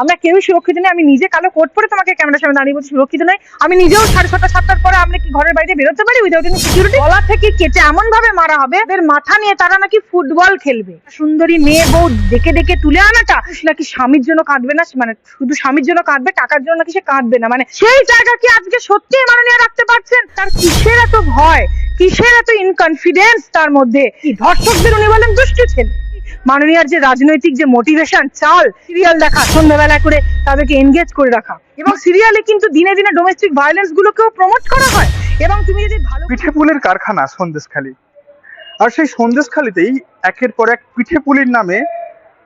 আমরা কেউ সুরক্ষিত নেই, আমি নিজে কালো কোট পরে তোমাকে ক্যামেরার সামনে দাঁড়িয়ে বলছি, সুরক্ষিত নয় আমি নিজেও সাড়ে ছটা, সাতটার পরে আমরা কি ঘরের বাইরে বেরোতে পারি উইদাউট এনি সিকিউরিটি গলা থেকে কেটে এমন ভাবে মারা হবে, এদের মাথা নিয়ে তারা নাকি ফুটবল খেলবে। সুন্দরী মেয়ে বউ ডেকে ডেকে তুলে আনাটা নাকি স্বামীর জন্য কাঁদবে না মানে শুধু স্বামীর জন্য কাঁদবে, টাকার জন্য নাকি সে কাঁদবে না মানে সেই জায়গা কি আজকে সত্যি মাননীয় রাখতে পারছেন? তার কিসের এত ভয়? কিসের এত ইনকনফিডেন্স তার মধ্যে? ধর্ষকদের উনি বলেন, দুষ্টু ছেলে। মাননীয়ার যে রাজনৈতিক যে মোটিভেশন চাল সিরিয়াল দেখা সন্ধ্যাবেলা করে তাদেরকে এনগেজ করে রাখা। এবং সিরিয়ালে কিন্তু দিনে দিনে ডোমেস্টিক ভায়োলেন্স গুলোকেও প্রমোট করা হয়। এবং তুমি যদি ভালো পিঠে পুলির কারখানা, সন্দেশখালী। আর সেই সন্দেশখালীতেই একের পর এক পিঠে পুলির নামে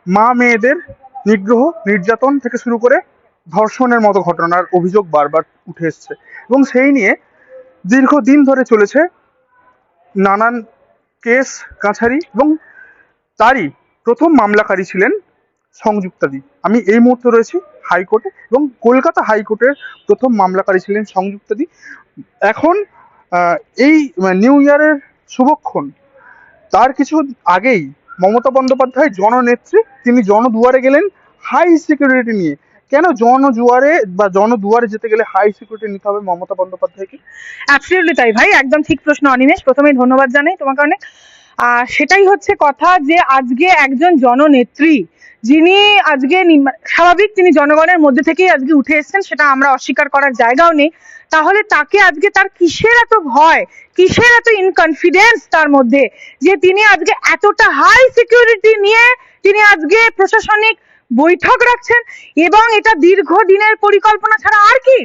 মা মেয়েদের নিগ্রহ, নির্যাতন থেকে শুরু করে ধর্ষণের মতো ঘটনার অভিযোগ বারবার উঠে এসছে। এবং সেই নিয়ে দীর্ঘদিন ধরে চলেছে নানান কেস, কাছারি এবং তারই প্রথম মামলাকারী ছিলেন সংযুক্তাদি। আমি এই মুহূর্তে রয়েছি হাইকোর্টে এবং কলকাতা হাইকোর্টের প্রথম মামলাকারী ছিলেন সংযুক্তাদি। এখন এই নিউ ইয়ারের শুভক্ষণ, তার কিছু আগেই মমতা বন্দ্যোপাধ্যায় জননেত্রী, তিনি জনদুয়ারে গেলেন হাই সিকিউরিটি নিয়ে। কেন জনজুয়ারে বা জনদুয়ারে যেতে গেলে হাই সিকিউরিটি নিতে হবে মমতা বন্দ্যোপাধ্যায়কে? অ্যাবসলিউটলি তাই ভাই, একদম ঠিক প্রশ্ন অনিমেষ। প্রথমেই ধন্যবাদ জানাই তোমাকে অনেক। সেটাই হচ্ছে কথা যে আজকে একজন জননেত্রী যিনি আজকে স্বাভাবিক তিনি জনগণের মধ্যে থেকেই আজকে উঠে এসেছেন, সেটা আমরা অস্বীকার করার জায়গাও নেই। তাহলে তাকে আজকে তার কিসের এত ভয়, কিসের এত ইনকনফিডেন্স তার মধ্যে যে তিনি আজকে এতটা হাই সিকিউরিটি নিয়ে তিনি আজকে প্রশাসনিক বৈঠক রাখছেন এবং এটা দীর্ঘ দিনের পরিকল্পনা ছাড়া আর কি?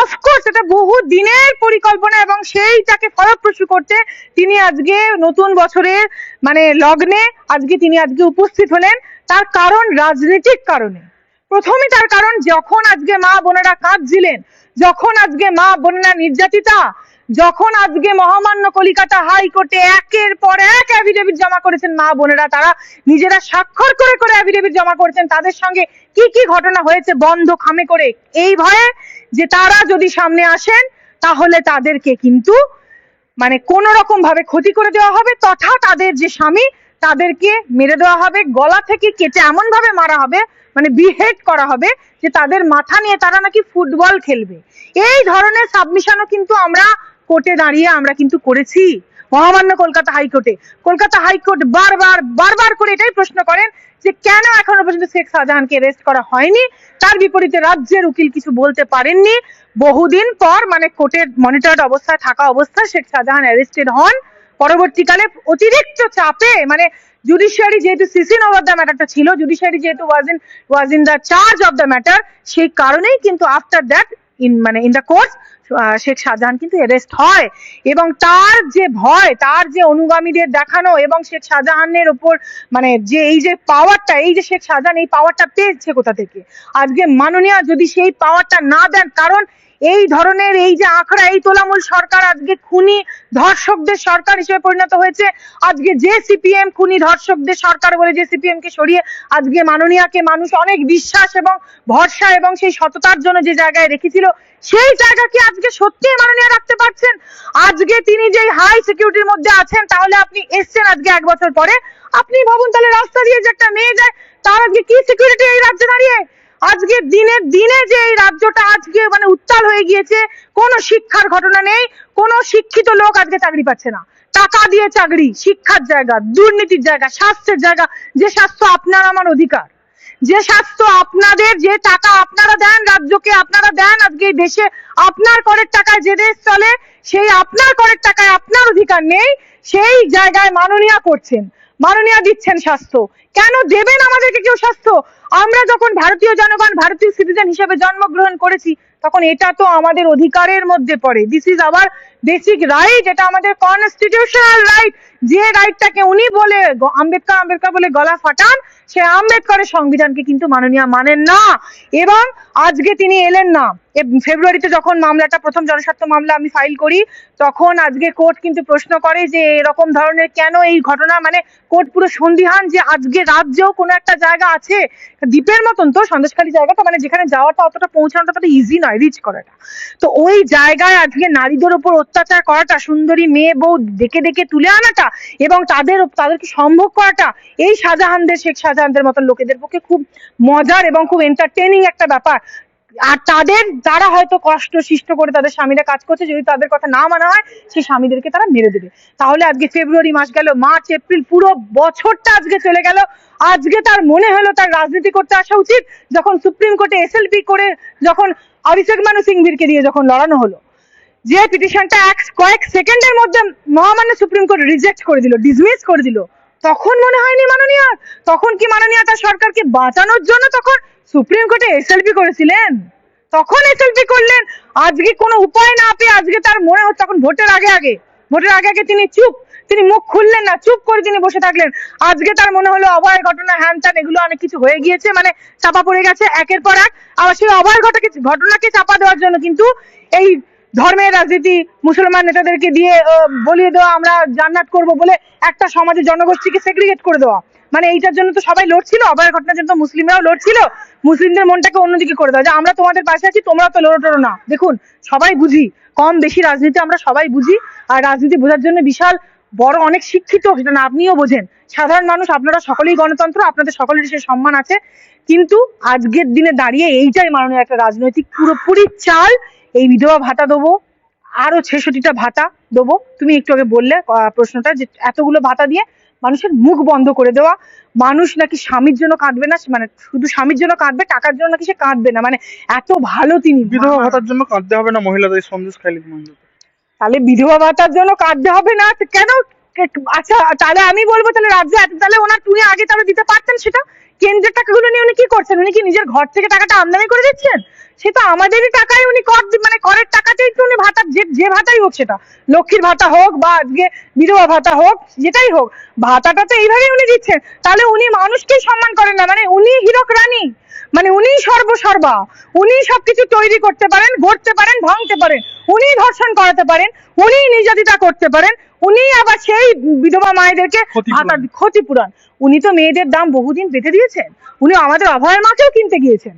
অফকোর্স এটা বহু দিনের পরিকল্পনা এবং সেইটাকে ফলপ্রসূ করতে তিনি আজকে নতুন বছরের মানে লগ্নে আজকে তিনি আজকে উপস্থিত হলেন। তার কারণ রাজনৈতিক কারণে। প্রথমে তার কারণ যখন আজকে মা বোনেরা কাঁদছিলেন, যখন আজকে মা বোনেরা নির্যাতিতা, যখন আজকে মহামান্য কলিকাতা হাইকোর্টে একের পর এক অ্যাফিডেভিট জমা করেছেন মা বোনেরা। তারা নিজেরা স্বাক্ষর করে করে অ্যাফিডেভিট জমা করেছেন। তাদের সঙ্গে কি কি ঘটনা হয়েছে বন্ধ খামে করে? এই ভয়ে যে তারা যদি সামনে আসেন, তাহলে তাদেরকে কিন্তু মানে কোন রকম ভাবে ক্ষতি করে দেওয়া হবে, তথা তাদের যে স্বামী, তাদেরকে মেরে দেওয়া হবে, গলা থেকে কেটে এমন ভাবে মারা হবে মানে বিহেড করা হবে, যে তাদের মাথা নিয়ে তারা নাকি ফুটবল খেলবে। এই ধরনের সাবমিশনও কিন্তু আমরা কোর্টে দাঁড়িয়ে আমরা কিন্তু করেছি। মহামান্য কলকাতা হাইকোর্টে। কলকাতা হাইকোর্ট বারবার বারবার করে এটাই প্রশ্ন করেন যে কেন এখনও পর্যন্ত শেখ শাহজাহানকে অ্যারেস্ট করা হয়নি? তার বিপরীতে রাজ্যের উকিল কিছু বলতে পারেননি। বহুদিন পর মানে কোর্টের মনিটর্ড অবস্থায় থাকা অবস্থায় শেখ শাহজাহান অ্যারেস্টেড হন। পরবর্তীকালে অতিরিক্ত চাপে মানে জুডিশিয়ারি যেহেতু সিসিন ওভার দ্য ম্যাটারটা ছিল জুডিশিয়ারি যেহেতু was in was in the charge of the matter সেই কারণেই কিন্তু আফটার দ্যাট ইন মানে in the course Sheikh Shahjahan কিন্তু অ্যারেস্ট হয়। এবং তার যে ভয়, তার যে অনুগামীদের দেখানো এবং শেখ শাহজাহানের ওপর মানে যে এই যে পাওয়ারটা এই যে শেখ শাহজাহান এই পাওয়ারটা পেয়েছে কোথা থেকে? আজকে মাননীয় যদি সেই পাওয়ারটা না দেন, কারণ এই ধরনের এই যে আখড়া, এই তোলামূল সরকার আজকে খুনি ধর্ষকদের সরকার হিসেবে পরিণত হয়েছে। আজকে যে সিপিএম খুনি ধর্ষকদের সরকার বলে যে সিপিএম কে সরিয়ে আজকে মাননীয়াকে মানুষ অনেক বিশ্বাস এবং ভরসা এবং সেই সততার জন্য যে জায়গায় রেখেছিল, সেই জায়গা কি আজকে সত্যি মাননীয় রাখতে পারছেন? আজকে তিনি যে হাই সিকিউরিটির মধ্যে আছেন, তাহলে আপনি এসছেন আজকে এক বছর পরে? আপনি ভাবুন তাহলে রাস্তা দিয়ে যে একটা মেয়ে যায়, তার আজকে কি সিকিউরিটি এই রাজ্যে দাঁড়িয়ে? আজকে দিনে দিনে যে এই রাজ্যটা আজকে মানে উত্তাল হয়ে গিয়েছে, কোনো শিক্ষার ঘটনা নেই, কোনো শিক্ষিত লোক আজকে চাকরি পাচ্ছে না। টাকা দিয়ে চাকরি, শিক্ষার জায়গা, দুর্নীতির জায়গা, স্বাস্থ্যের জায়গা, যে স্বাস্থ্য আপনার আমার অধিকার, যে স্বাস্থ্য আপনাদের, যে টাকা আপনারা দেন রাজ্যকে, আপনারা দেন আজকে দেশে, আপনার করের টাকায় যে দেশ চলে, সেই আপনার করের টাকায় আপনার অধিকার নেই, সেই জায়গায় মাননীয় করছেন, মাননীয় দিচ্ছেন স্বাস্থ্য। কেন দেবেন আমাদেরকে কেউ স্বাস্থ্য? আমরা যখন ভারতীয় জনগণ, ভারতীয় সিটিজেন হিসেবে জন্মগ্রহণ করেছি, তখন এটা তো আমাদের অধিকারের মধ্যে পড়ে। This is our basic right এটা আমাদের কনস্টিটিউশনাল রাইট যে রাইটটাকে উনি বলে আম্বেদকর আম্বেদকর বলে গলা ফাটান, সে আম্বেদকরের সংবিধানকে কিন্তু মাননীয় মানেন না। এবং আজকে তিনি এলেন না। ফেব্রুয়ারিতে যখন মামলাটা, প্রথম জনস্বার্থ মামলা আমি ফাইল করি, তখন আজকে কোর্ট কিন্তু প্রশ্ন করে যে এরকম ধরনের কেন এই ঘটনা? মানে কোর্ট পুরো সন্দিহান যে আজকে রাজ্যেও কোনো একটা জায়গা আছে, দ্বীপের মতন তো, সন্দেশখালী জায়গাটা মানে যেখানে যাওয়াটা অতটা পৌঁছানোটা অতটা ইজি নয় রিচ করাটা। তো ওই জায়গায় আজকে নারীদের উপর অত্যাচার করাটা, সুন্দরী মেয়ে বউ ডেকে ডেকে তুলে আনাটা এবং তাদের, তাদেরকে সম্ভব করাটা এই শাহজাহানদের, শেখ শাহজাহানদের মতন লোকেদের পক্ষে খুব মজার এবং খুব এন্টারটেইনিং একটা ব্যাপার। আর তাদের যারা হয়তো কষ্ট সৃষ্ট করে তাদের স্বামীরা কাজ করছে, যদি তাদের কথা না মানা হয়, সেই স্বামীদেরকে তারা মেরে দেবে। তাহলে আজকে ফেব্রুয়ারি মাস গেল, মার্চ, এপ্রিল, পুরো বছরটা আজকে চলে গেল। আজকে তার মনে হলো তার রাজনীতি করতে আসা উচিত, যখন সুপ্রিম কোর্টে এসএলপি করে যখন অভিষেক মানু সিংভিরকে দিয়ে যখন লড়ানো হলো। যে পিটিশনটা এক কয়েক সেকেন্ডের মধ্যে মহামান্য সুপ্রিম কোর্ট রিজেক্ট করে দিল ডিসমিস করে দিল, তখন মনে হয়নি মাননীয়। তখন কি মাননীয় তার সরকারকে বাঁচানোর জন্য তখন সুপ্রিম কোর্টে এসএলপি করেছিলেন? তখন এসএলপি করলেন, আজকে কোনো উপায় না পেয়ে আজকে তার মনে হচ্ছে, তখন ভোটের আগে আগে, ভোটের আগে আগে তিনি চুপ, তিনি মুখ খুললেন না, চুপ করে তিনি বসে থাকলেন। আজকে তার মনে হলো অভয়ের ঘটনা, হ্যান ত্যান, এগুলো অনেক কিছু হয়ে গিয়েছে মানে চাপা পড়ে গেছে একের পর এক। আবার সেই অভয়ের ঘটনাকে ঘটনাকে চাপা দেওয়ার জন্য কিন্তু এই ধর্মের রাজনীতি মুসলমান নেতাদেরকে দিয়ে বলিয়ে দেওয়া, আমরা জান্নাত করব বলে একটা সমাজের জনগোষ্ঠীকে সেগ্রিগেট করে দেওয়া। মানে এইটার জন্য তো সবাই লড়ছিল, অভয়ের ঘটনার জন্য তো মুসলিমরাও লড়ছিল। মুসলিমদের মনটাকে অন্যদিকে করে দেওয়া। যে আমরা তোমাদের পাশে আছি তোমরা তো লড়ো না। দেখুন, সবাই বুঝি, কম বেশি রাজনীতি আমরা সবাই বুঝি, আর রাজনীতি বোঝার জন্য বিশাল বড় অনেক শিক্ষিত, সেটা না আপনিও বোঝেন। সাধারণ মানুষ, আপনারা সকলেই গণতন্ত্র, আপনাদের সকলেরই সে সম্মান আছে। কিন্তু আজকের দিনে দাঁড়িয়ে এইটাই মাননীয় একটা রাজনৈতিক পুরোপুরি চাল এই বিধবা ভাতা দেবো আরও ছেষট্টিটা ভাতা দেবো। তুমি একটু আগে বললে প্রশ্নটা যে এতগুলো ভাতা দিয়ে মানুষের মুখ বন্ধ করে দেওয়া। মানুষ নাকি স্বামীর জন্য কাঁদবে না মানে শুধু স্বামীর জন্য কাঁদবে টাকার জন্য নাকি সে কাঁদবে না। মানে এত ভালো তিনি। বিধবা ভাতার জন্য কাঁদতে হবে না মহিলাদের সন্দেশ খাইলে তাহলে বিধবা ভাতার জন্য কাঁদতে হবে না? কেন? আচ্ছা তাহলে আমি বলব তাহলে রাজ্যে তাহলে ওনার তুমি আগে তাহলে দিতে পারতেন সেটা? কেন্দ্রের টাকাগুলো নিয়ে উনি কি করছেন? উনি কি নিজের ঘর থেকে টাকাটা আমদানি করে দিচ্ছেন? সে তো আমাদেরই টাকায় উনি কর মানে করের টাকাতেই তো উনি ভাতা যে যে ভাতাই হোক সেটা। লক্ষ্মীর ভাতা হোক বা আজকে বিধবা ভাতা হোক, যেটাই হোক, ভাতাটা তো এইভাবেই উনি দিচ্ছেন। তাহলে উনি মানুষকেই সম্মান করেন না। মানে উনি হীরক রানী। মানে উনি সর্বসর্বা। উনি সবকিছু তৈরি করতে পারেন গড়তে পারেন ভাঙতে পারেন। উনি ধর্ষণ করাতে পারেন উনি নির্যাতিতা করতে পারেন উনি আবার সেই বিধবা মায়েদেরকে ক্ষতিপূরণ। উনি তো মেয়েদের দাম বহুদিন বেঁধে দিয়েছেন। উনি আমাদের অভয়ের মাকেও কিনতে গিয়েছেন।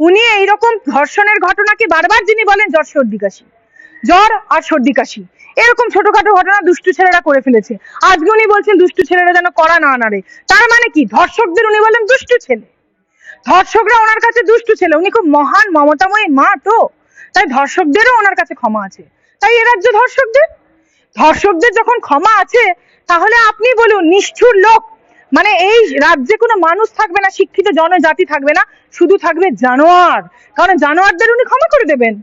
উনি এইরকম ধর্ষণের ঘটনাকে বারবার যিনি বলেন জ্বর সর্দি কাশি। জ্বর আর সর্দি কাশি। এরকম ছোটখাটো ঘটনা দুষ্টু ছেলেরা করে ফেলেছে। আজকে উনি বলছেন দুষ্টু ছেলেরা যেন করা না নাড়ে। তার মানে কি? ধর্ষকদের উনি বলেন দুষ্টু ছেলে। ধর্ষকরা ওনার কাছে দুষ্টু ছেলে, উনি খুব মহান, মমতাময়ী, মা তো। তাই ধর্ষকদেরও ওনার কাছে ক্ষমা আছে। তাই এ রাজ্য ধর্ষকদের? ধর্ষকদের যখন ক্ষমা আছে, তাহলে আপনি বলুন, নিষ্ঠুর লোক। মানে এই রাজ্যে কোনো মানুষ থাকবে না, শিক্ষিত জনজাতি থাকবে না, শুধু থাকবে জানোয়ার। কারণ জানোয়ারদের উনি ক্ষমা করে দেবেন।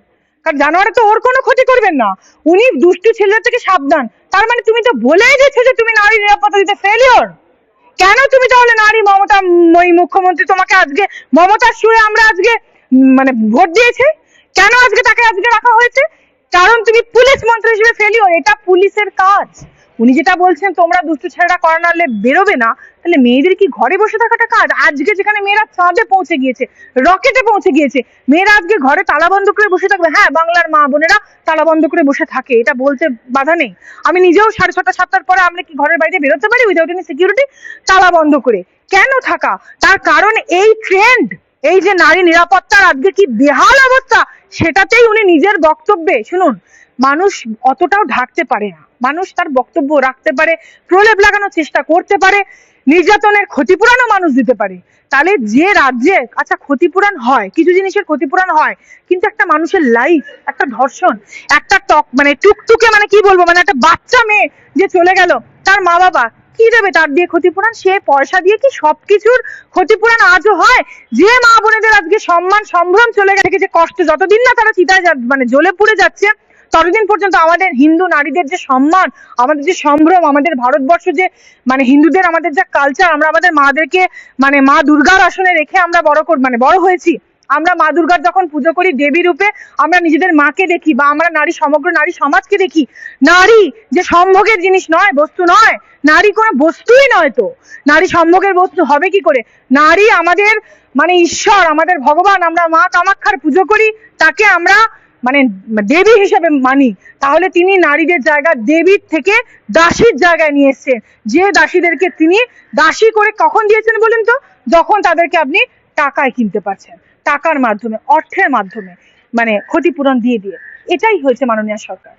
কারণ জানোয়ার তো ওর কোনো ক্ষতি করবেন না। উনি দুষ্টু ছেলেদের থেকে সাবধান। তার মানে তুমি তো বলেই দিচ্ছ যে তুমি নারী নিরাপত্তা দিতে ফেলিওর কেন তুমি তাহলে নারী মমতা, ওই মুখ্যমন্ত্রী তোমাকে আজকে, মমতার সুরে আমরা আজকে মানে ভোট দিয়েছে? কেন আজকে তাকে আজকে রাখা হয়েছে? কারণ তুমি পুলিশ মন্ত্রী হিসেবে ফেলিও এটা পুলিশের কাজ। উনি যেটা বলছেন, তোমরা দুষ্টু ছেলেরা করা নাহলে বেরোবে না, তাহলে মেয়েদের কি ঘরে বসে থাকাটা কাজ? আজকে যেখানে মেয়েরা চাঁদে পৌঁছে গিয়েছে, রকেটে পৌঁছে গিয়েছে, মেয়েরা আজকে ঘরে তালা বন্ধ করে বসে থাকবে। হ্যাঁ বাংলার মা বোনেরা তালা বন্ধ করে বসে থাকে, এটা বলতে বাধা নেই। আমি নিজেও সাড়ে ছটা, সাতটার পরে আমরা কি ঘরের বাইরে বেরোতে পারি উইদাউট এনি সিকিউরিটি তালা বন্ধ করে। কেন থাকা? তার কারণ এই ট্রেন্ড এই যে নারী নিরাপত্তার আজকে কি বেহাল অবস্থা, সেটাতেই উনি নিজের বক্তব্যে, শুনুন, মানুষ অতটাও ঢাকতে পারে না। মানুষ তার বক্তব্য রাখতে পারে, প্রলেপ লাগানোর চেষ্টা করতে পারে, নির্যাতনের ক্ষতিপূরণও মানুষ দিতে পারে। তাহলে যে রাজ্যে আচ্ছা ক্ষতিপূরণ হয়, কিছু জিনিসের ক্ষতিপূরণ হয়, কিন্তু একটা মানুষের লাইফ একটা ধর্ষণ, একটা টক মানে টুকটুকে মানে কি বলব মানে একটা বাচ্চা মেয়ে যে চলে গেল, তার মা বাবা কি দেবে তার দিয়ে ক্ষতিপূরণ? সে পয়সা দিয়ে কি সবকিছুর ক্ষতিপূরণ আজও হয়? যে মা বোনেদের আজকে সম্মান, সম্ভ্রম চলে গেছে, যে কষ্ট যতদিন না তারা চিতায় মানে জ্বলে পুড়ে যাচ্ছে ততদিন পর্যন্ত আমাদের হিন্দু নারীদের যে সম্মান, আমাদের যে সম্ভ্রম, আমাদের ভারতবর্ষ যে মানে হিন্দুদের আমাদের যা কালচার আমরা আমাদের মাদেরকে মানে মা দুর্গার আসনে রেখে আমরা বড় কর মানে বড় হয়েছি। আমরা মা দুর্গার যখন পুজো করি দেবী রূপে, আমরা নিজেদের মাকে দেখি বা আমরা নারী, সমগ্র নারী সমাজকে দেখি। নারী যে সম্ভোগের জিনিস নয়, বস্তু নয়, নারী কোনো বস্তুই নয় তো। নারী সম্ভোগের বস্তু হবে কি করে? নারী আমাদের মানে ঈশ্বর, আমাদের ভগবান, আমরা মা কামাক্ষার পুজো করি, তাকে আমরা মানে দেবী হিসেবে মানি, তাহলে তিনি নারীদের জায়গা দেবীর থেকে দাসীর জায়গায় নিয়ে এসেছেন। যে দাসীদেরকে তিনি দাসী করে কখন দিয়েছেন বলেন তো? যখন তাদেরকে আপনি টাকায় কিনতে পারছেন, টাকার মাধ্যমে, অর্থের মাধ্যমে মানে ক্ষতিপূরণ দিয়ে দিয়ে। এটাই হয়েছে মাননীয় সরকার।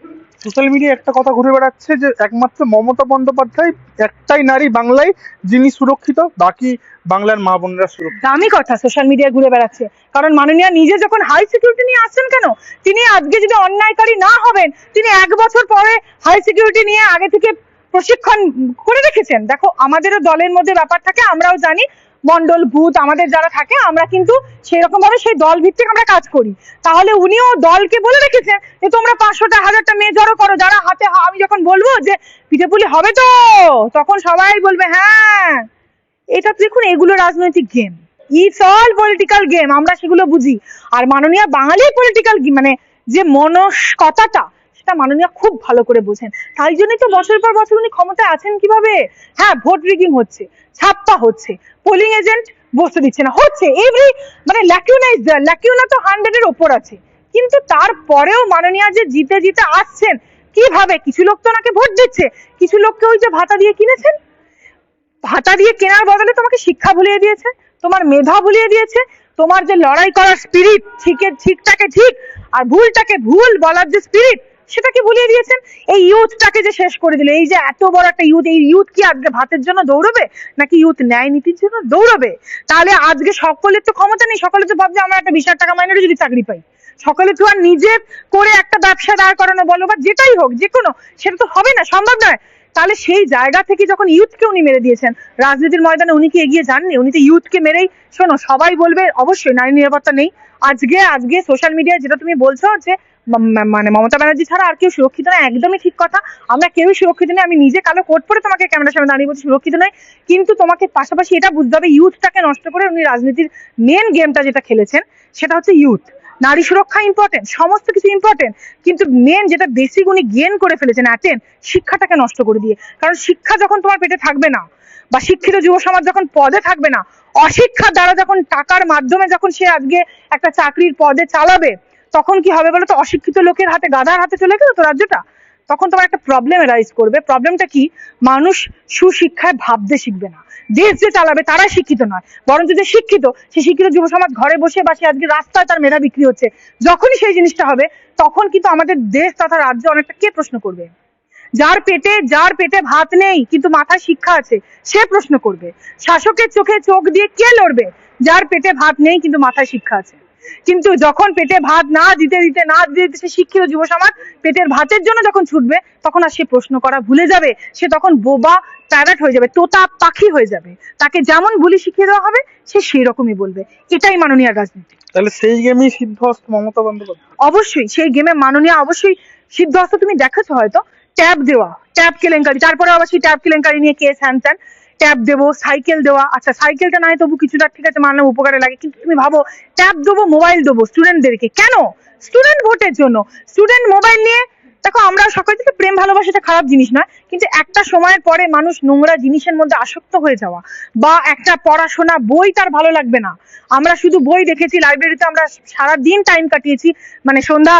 সোশ্যাল মিডিয়ায় একটা কথা ঘুরে বেড়াচ্ছে যে একমাত্র মমতা বন্দ্যোপাধ্যায় একটাই নারী বাংলায় যিনি সুরক্ষিত বাকি বাংলার মা বোনরা সুরক্ষিত। দামি কথা সোশ্যাল মিডিয়ায় ঘুরে বেড়াচ্ছে। কারণ মাননীয় নিজে যখন হাই সিকিউরিটি নিয়ে আসছেন কেন? তিনি আজকে যদি অন্যায়কারী না হবেন তিনি এক বছর পরে হাই সিকিউরিটি নিয়ে আগে থেকে প্রশিক্ষণ করে রেখেছেন। দেখো আমাদেরও দলের মধ্যে ব্যাপার থাকে আমরাও জানি। মন্ডল ভূত আমাদের যারা থাকে, আমরা কিন্তু সেই রকম ভাবে সেই দল ভিত্তিক আমরা কাজ করি। তাহলে উনিও দলকে বলে রেখেছেন যে, তোমরা পাঁচশোটা, হাজারটা মেয়ে জড়ো করো, যারা হাতে আমি যখন বলব যে পিঠেপুলি হবে তো? তখন সবাই বলবে হ্যাঁ। এটা দেখুন, এগুলো রাজনৈতিক game. It's all political game আমরা সেগুলো বুঝি। আর মাননীয় বাঙালি পলিটিক্যাল মানে যে মনস্কতাটা সেটা মাননীয় খুব ভালো করে বোঝেন। তাই জন্যই তো বছর পর বছর উনি ক্ষমতায় আছেন কীভাবে? হ্যাঁ ভোট রিগিং হচ্ছে, ছাপ্পা হচ্ছে পোলিং এজেন্ট বসতে দিচ্ছে না, হচ্ছে এভরি মানে ল্যাকিউনা ইজ ল্যাকিউনা তো হান্ড্রেডের ওপর আছে। কিন্তু তারপরেও মাননীয় যে জিতে জিতে আসছেন, কীভাবে? কিছু লোক তো ওনাকে ভোট দিচ্ছে, কিছু লোককে ওই যে ভাতা দিয়ে কিনেছেন? ভাতা দিয়ে কেনার বদলে তোমাকে শিক্ষা ভুলিয়ে দিয়েছে, তোমার মেধা ভুলিয়ে দিয়েছে, তোমার যে লড়াই করার স্পিরিট ঠিকের ঠিকটাকে ঠিক, আর ভুলটাকে ভুল বলার যে স্পিরিট সেটাকে ভুলিয়ে দিয়েছেন। এই ইউথটাকে যে শেষ করে দিলে এই যে এত বড় একটা ইউথ এই ইউথ কি আজকে ভাতের জন্য দৌড়বে? নাকি ইউথ ন্যায় নীতির জন্য দৌড়বে? তাহলে আজকে সকলের তো ক্ষমতা নেই সকলে তো ভাবছে আমরা একটা বিশ টাকা মাইনেরও যদি চাকরি পাই। সকলে তো আর নিজে করে একটা ব্যবসা দাঁড় করানো বলো বা যেটাই হোক, যে কোনো, সেটা তো হবে না, সম্ভব নয়। তাহলে সেই জায়গা থেকে যখন ইউথকে উনি মেরে দিয়েছেন, রাজনীতির ময়দানে উনি কি এগিয়ে যাননি? উনি তো ইউথকে মেরেই, শোনো, সবাই বলবে, অবশ্যই, নারী নিরাপত্তা নেই। আজকে আজকে সোশ্যাল মিডিয়ায় যেটা তুমি বলছো যে মানে মমতা ব্যানার্জি ছাড়া আর কেউ সুরক্ষিত নয়, একদমই ঠিক কথা। আমরা কেউই সুরক্ষিত নেই, আমি নিজে কালো কোট পরে তোমাকে ক্যামেরার সামনে দাঁড়িয়ে বলছি সুরক্ষিত নয় কিন্তু তোমাকে পাশাপাশি এটা বুঝতে হবে, ইউথটাকে নষ্ট করে উনি রাজনীতির মেন গেমটা যেটা খেলেছেন, সেটা হচ্ছে ইউথ। নারী সুরক্ষা ইম্পর্টেন্ট সমস্ত কিছু ইম্পর্টেন্ট কিন্তু মেন যেটা বেসিক উনি গেন করে ফেলেছেন অ্যাটেন শিক্ষাটাকে নষ্ট করে দিয়ে। কারণ শিক্ষা যখন তোমার পেটে থাকবে না, বা শিক্ষিত যুব সমাজ যখন পদে থাকবে না, অশিক্ষার দ্বারা যখন টাকার মাধ্যমে যখন সে আজকে একটা চাকরির পদে চালাবে তখন কি হবে বলো তো অশিক্ষিত লোকের হাতে গাধার হাতে চলে গেল তো রাজ্যটা? তখন তোমার একটা প্রবলেম রাইজ করবে। প্রবলেমটা কি? মানুষ সুশিক্ষায় ভাবতে শিখবে না। দেশ যে চালাবে তারা শিক্ষিত নয়। বরঞ্চ যে শিক্ষিত সে শিক্ষিত যুব সমাজ ঘরে বসে বা সে আজকে রাস্তায় তার মেধা বিক্রি হচ্ছে, যখনই সেই জিনিসটা হবে, তখন কিন্তু আমাদের দেশ তথা রাজ্য অনেকটা কে প্রশ্ন করবে? যার পেটে যার পেটে ভাত নেই, কিন্তু মাথায় শিক্ষা আছে, সে প্রশ্ন করবে। শাসকের চোখে চোখ দিয়ে কে লড়বে? যার পেটে ভাত নেই, কিন্তু মাথায় শিক্ষা আছে। কিন্তু যখন পেটে ভাত না দিতে দিতে না দিতে দিতে সে শিক্ষিত যুব সমাজ পেটের ভাতের জন্য যখন ছুটবে তখন আর সে প্রশ্ন করা ভুলে যাবে। সে তখন বোবা প্যারাট হয়ে যাবে তোতা পাখি হয়ে যাবে। তাকে যেমন বুলি শিখিয়ে দেওয়া হবে সে সেই রকমই বলবে। এটাই মাননীয় রাজনীতি। তাহলে সেই গেমই সিদ্ধহস্ত মমতা বন্দ্যোপাধ্যায়? অবশ্যই সেই গেমে মাননীয় অবশ্যই সিদ্ধহস্ত। তুমি দেখেছ হয়তো ট্যাব দেওয়া ট্যাব কেলেঙ্কারি। তারপরে আবার সেই ট্যাব কেলেঙ্কারি নিয়ে কেস হ্যান ট্যাব দেবো সাইকেল দেওয়া। আচ্ছা সাইকেলটা নাই তবু কিছুটা ঠিক আছে, মানলাম উপকারে লাগে। কিন্তু তুমি ভাবো ট্যাপ দেবো মোবাইল দেবো স্টুডেন্টদেরকে কেন? স্টুডেন্ট ভোটের জন্য। স্টুডেন্ট মোবাইল নিয়ে দেখো, আমরা সকাল থেকে প্রেম ভালোবাসাটা খারাপ জিনিস নয়, কিন্তু একটা সময়ের পরে মানুষ নোংরা জিনিসের মধ্যে আসক্ত হয়ে যাওয়া বা একটা পড়াশোনা বই তার ভালো লাগবে না। আমরা শুধু বই দেখেছি লাইব্রেরিতে আমরা সারা দিন টাইম কাটিয়েছি মানে সন্ধ্যা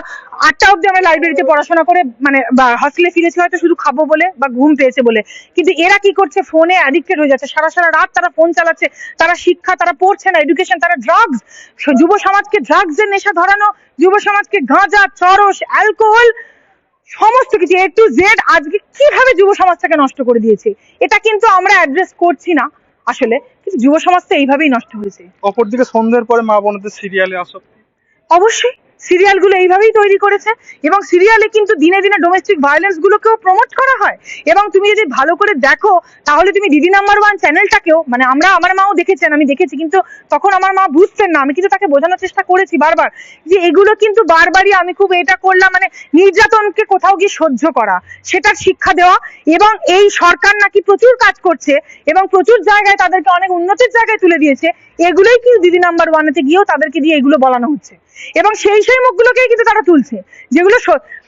আটটা অবধি আমরা লাইব্রেরিতে পড়াশোনা করে মানে বা হস্টেলে ফিরেছি, হয়তো শুধু খাব বলে বা ঘুম পেয়েছে বলে। কিন্তু এরা কি করছে? ফোনে অ্যাডিক্টেড হয়ে যাচ্ছে। সারা সারা রাত তারা ফোন চালাচ্ছে। তারা শিক্ষা, তারা পড়ছে না এডুকেশন তারা ড্রাগস যুব সমাজকে ড্রাগস এর নেশা ধরানো, যুব সমাজকে গাঁজা, চরস অ্যালকোহল সমস্ত কিছু এ টু জেড আজকে কীভাবে যুব সমাজটাকে নষ্ট করে দিয়েছে এটা কিন্তু আমরা অ্যাড্রেস করছি না আসলে কিন্তু যুব সমাজ তো এইভাবেই নষ্ট হয়েছে। অপরদিকে সন্ধ্যের পরে মা বোনদের সিরিয়ালে আসক্তি। অবশ্যই। সিরিয়ালগুলো এইভাবেই তৈরি করেছে এবং সিরিয়ালে কিন্তু দিনে দিনে ডোমেস্টিক ভায়োলেন্স গুলোকেও প্রমোট করা হয়। এবং তুমি যদি ভালো করে দেখো, তাহলে তুমি দিদি নাম্বার ওয়ান চ্যানেলটাকেও মানে আমরা আমার মাও দেখেছেন, আমি দেখেছি, কিন্তু তখন আমার মা বুঝতেন না, আমি কিন্তু তাকে বোঝানোর চেষ্টা করেছি বারবার, যে এগুলো কিন্তু বারবারই আমি খুব এটা করলাম মানে নির্যাতনকে কোথাও গিয়ে সহ্য করা, সেটার শিক্ষা দেওয়া, এবং এই সরকার নাকি প্রচুর কাজ করছে, এবং প্রচুর জায়গায় তাদেরকে অনেক উন্নতির জায়গায় তুলে দিয়েছে, এগুলোই কিন্তু দিদি নাম্বার ওয়ানেতে গিয়েও তাদেরকে দিয়ে এগুলো বলানো হচ্ছে। এবং সেই সেই মুখগুলোকেই কিন্তু তারা তুলছে, যেগুলো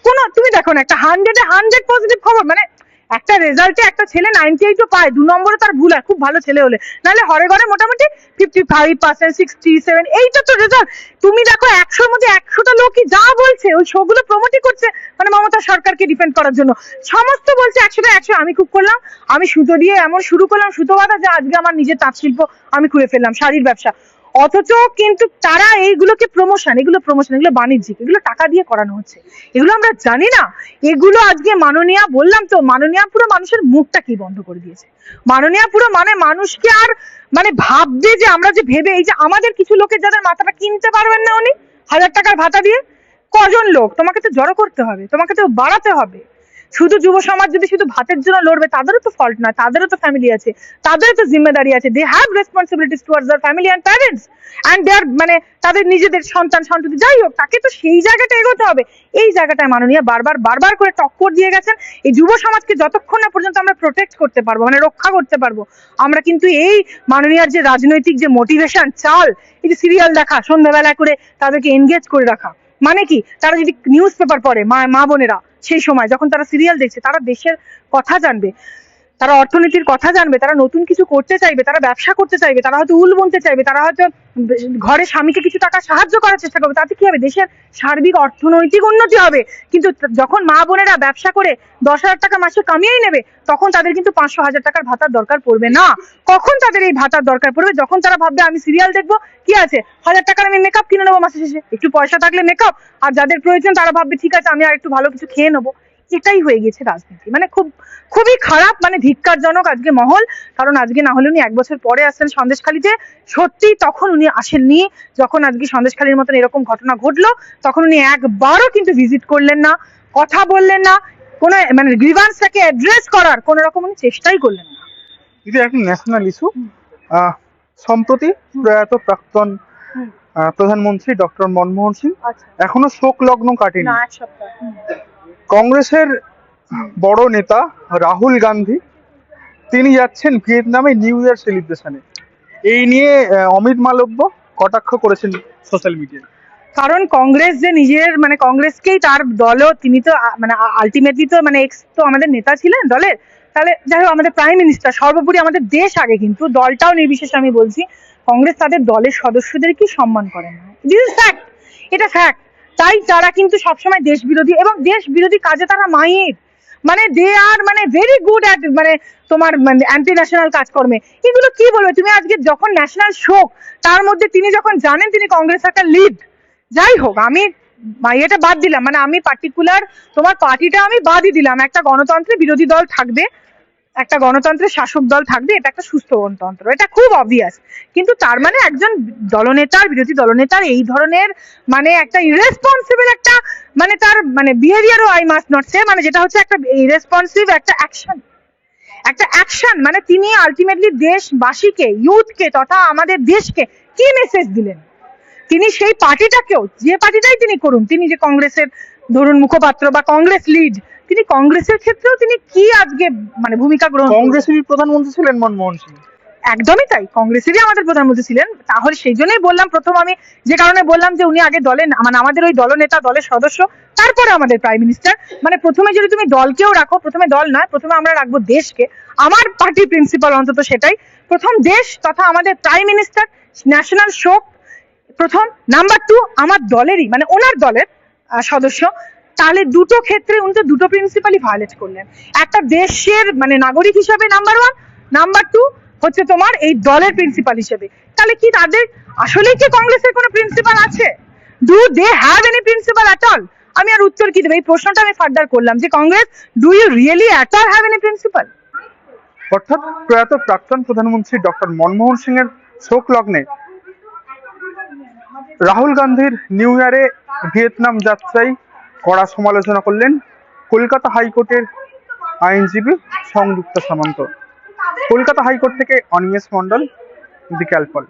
কোনো, তুমি দেখো না, একটা হান্ড্রেডে হান্ড্রেড পজিটিভ খবর মানে একটা রেজাল্টে একটা ছেলে নাইনটি এইটও পায়, দু নম্বরে তার ভুল হয়, খুব ভালো ছেলে হলে। নাহলে হরে ঘরে মোটামুটি fifty five percent sixty seven এইটা তো রেজাল্ট তুমি দেখো একশোর মধ্যে একশোটা লোকই যা বলছে, ওই শোগুলো প্রমোটই করছে মানে মমতা সরকারকে ডিফেন্ড করার জন্য। সমস্ত বলছে একশোটা, একশো, আমি খুব করলাম, আমি সুতো দিয়ে এমন শুরু করলাম, সুতো বাঁধা যে আজকে আমার নিজের তাঁত শিল্প আমি খুলে ফেললাম, শাড়ির ব্যবসা। অথচ কিন্তু তারা এইগুলোকে প্রমোশন এগুলো প্রমোশন এগুলো বাণিজ্যিক, এগুলো টাকা দিয়ে করানো হচ্ছে। এগুলো আমরা জানি না। এগুলো আজকে মাননীয়া, বললাম তো, মাননীয়া পুরো মানুষের মুখটা কি বন্ধ করে দিয়েছে? মাননীয়া পুরো মানে মানুষকে আর মানে ভাববে যে আমরা যে ভেবে, এই যে আমাদের কিছু লোকের যাদের মাথাটা কিনতে পারবেন না উনি, হাজার টাকার ভাতা দিয়ে, কজন লোক? তোমাকে তো জড়ো করতে হবে, তোমাকে তো বাড়াতে হবে। শুধু যুব সমাজ যদি শুধু ভাতের জন্য লড়বে, তাদেরও তো ফল্ট নয় তাদেরও তো ফ্যামিলি আছে, তাদেরও তো জিম্মেদারি আছে। They have responsibilities towards their family and parents and their মানে তাদের নিজেদের সন্তান, সন্ততি, যাই হোক, তাকে তো সেই জায়গাটা এগোতে হবে। এই জায়গাটায় মাননীয় বারবার বারবার করে টক্কর দিয়ে গেছেন, এই যুব সমাজকে যতক্ষণ না পর্যন্ত আমরা প্রোটেক্ট করতে পারব মানে রক্ষা করতে পারব, আমরা কিন্তু এই মাননীয়ার যে রাজনৈতিক যে মোটিভেশন চাল, এই যে সিরিয়াল দেখা সন্ধ্যাবেলা করে তাদেরকে এনগেজ করে রাখা। মানে কি? তারা যদি নিউজ পেপার পড়ে, মা মা বোনেরা সেই সময় যখন তারা সিরিয়াল দেখছে তারা দেশের কথা জানবে। তারা অর্থনীতির কথা জানবে, তারা নতুন কিছু করতে চাইবে, তারা ব্যবসা করতে চাইবে, তারা হয়তো উল বুনতে চাইবে, তারা হয়তো ঘরে স্বামীকে কিছু টাকা সাহায্য করার চেষ্টা করবে, তাতে কি হবে? দেশের সার্বিক অর্থনৈতিক উন্নতি হবে। কিন্তু যখন মা বোনেরা ব্যবসা করে দশ হাজার টাকা মাসে কামিয়েই নেবে, তখন তাদের কিন্তু পাঁচশো হাজার টাকার ভাতার দরকার পড়বে না। কখন তাদের এই ভাতার দরকার পড়বে? যখন তারা ভাববে, আমি সিরিয়াল দেখব, কি আছে? হাজার টাকার আমি মেকআপ কিনে নেব মাসে শেষে। একটু পয়সা থাকলে মেকআপ আর যাদের প্রয়োজন তারা ভাববে, ঠিক আছে, আমি আর একটু ভালো কিছু খেয়ে নেব। এটাই হয়ে গেছে রাজনীতি। মানে খুব খুবই খারাপ মানে ধিক্কারজনক আজকে মহল। কারণ আজকে না হলে উনি এক বছর পরে আসছেন সন্দেশখালিতে সত্যি তখন উনি আসেননি। যখন আজকে সন্দেশখালির মতন এরকম ঘটনা ঘটলো তখন উনি একবারও কিন্তু ভিজিট করলেন না কথা বললেন না কোনো মানে গ্রিভান্সটাকে অ্যাড্রেস করার কোনো রকম উনি চেষ্টাই করলেন না। এটা একটা ন্যাশনাল ইস্যু সম্প্রতি প্রয়াত প্রাক্তন প্রধানমন্ত্রী ডক্টর মনমোহন সিং আচ্ছা। এখনও শোক লগ্ন কাটেনি কংগ্রেসের বড় নেতা রাহুল গান্ধী, তিনি যাচ্ছেন ভিয়েতনামে নিউ ইয়ার সেলিব্রেশনে। এই নিয়ে অমিত মালব্য কটাক্ষ করেছেন সোশ্যাল মিডিয়ায়। কারণ কংগ্রেস যে নিজের মানে কংগ্রেসকেই তার দলও, তিনি তো মানে আলটিমেটলি তো মানে এক্স তো আমাদের নেতা ছিলেন দলের। তাহলে যাই হোক, আমাদের প্রাইম মিনিস্টার সর্বোপরি আমাদের দেশ আগে কিন্তু, দলটাও নির্বিশেষে আমি বলছি, কংগ্রেস তাদের দলের সদস্যদেরকে সম্মান করে না? দিস ইজ ফ্যাক্ট এটা ফ্যাক্ট তাই তারা কিন্তু সবসময় দেশ বিরোধী এবং দেশ বিরোধী কাজে তারা মাহির। মানে দে আর মানে ভেরি গুড অ্যাট মানে তোমার মানে অ্যান্টি ন্যাশনাল কাজকর্মে। এগুলো কি বলবে? তুমি আজকে যখন ন্যাশনাল শোক তার মধ্যে তিনি যখন জানেন, তিনি কংগ্রেস একটা লিড যাই হোক, আমি এটা বাদ দিলাম। মানে আমি পার্টিকুলার তোমার পার্টিটা আমি বাদই দিলাম। একটা গণতন্ত্রে বিরোধী দল থাকবে। একটা গণতন্ত্রের শাসক দল থাকবে, এটা একটা সুস্থ গণতন্ত্র। এটা খুব অবভিয়াস কিন্তু তার মানে একজন দলনেতার, বিরোধী দলনেতার এই ধরনের মানে একটা ইরেসপন্সিবল একটা মানে তার মানে বিহেভিয়ারও আই মাস্ট নট সে মানে যেটা হচ্ছে একটা ইরেসপন্সিভ একটা অ্যাকশন একটা অ্যাকশন মানে তিনি আলটিমেটলি দেশবাসীকে ইউথকে তথা আমাদের দেশকে কি মেসেজ দিলেন? তিনি সেই পার্টিটাকেও যে পার্টিটাই তিনি করুন তিনি যে কংগ্রেসের ধরুন মুখপাত্র বা কংগ্রেস লিড তিনি কংগ্রেসের ক্ষেত্রেও তিনি কি আজকে মানে ভূমিকা গ্রহণ করলেন? কংগ্রেসেরই প্রধানমন্ত্রী ছিলেন মনমোহন সিং একদমই তাই কংগ্রেসেরই আমাদের প্রধানমন্ত্রী ছিলেন তাহলে সেই জন্যই বললাম প্রথম আমি যে কারণে বললাম যে উনি আগে দলে মানে আমাদের ওই দলনেতা দলের সদস্য তারপরে আমাদের প্রাইম মিনিস্টার মানে প্রথমে যদি তুমি দলকেও রাখো প্রথমে দল নয় প্রথমে আমরা রাখব দেশকে আমার পার্টি প্রিন্সিপাল অন্তত সেটাই প্রথম দেশ তথা আমাদের প্রাইম মিনিস্টার ন্যাশনাল শোক প্রথম নাম্বার টু আমার দলেরই মানে ওনার দলের সদস্য। তাহলে দুটো ক্ষেত্রে উনি তো দুটো প্রিন্সিপালই ভায়োলেট করলেন। একটা দেশের মানে নাগরিক হিসাবে নাম্বার ওয়ান নাম্বার টু হচ্ছে তোমার এই দলের প্রিন্সিপাল হিসেবে। তাহলে কি তাদের, আসলেই কি কংগ্রেসের কোনো প্রিন্সিপাল আছে? Do they have any principle at all আমি আর উত্তর কি দেবো? এই প্রশ্নটা আমি ফার্দার করলাম যে Congress do you really at all have any principle অর্থাৎ প্রয়াত প্রাক্তন প্রধানমন্ত্রী ডক্টর মনমোহন সিং এর শোক লগ্নে রাহুল গান্ধীর নিউ ইয়ারে ভিয়েতনাম যাত্রায় কড়া সমালোচনা করলেন কলকাতা হাইকোর্টের আইনজীবী সংযুক্ত সামন্ত। কলকাতা হাইকোর্ট থেকে অনিমেষ মণ্ডল, বিকাল ফল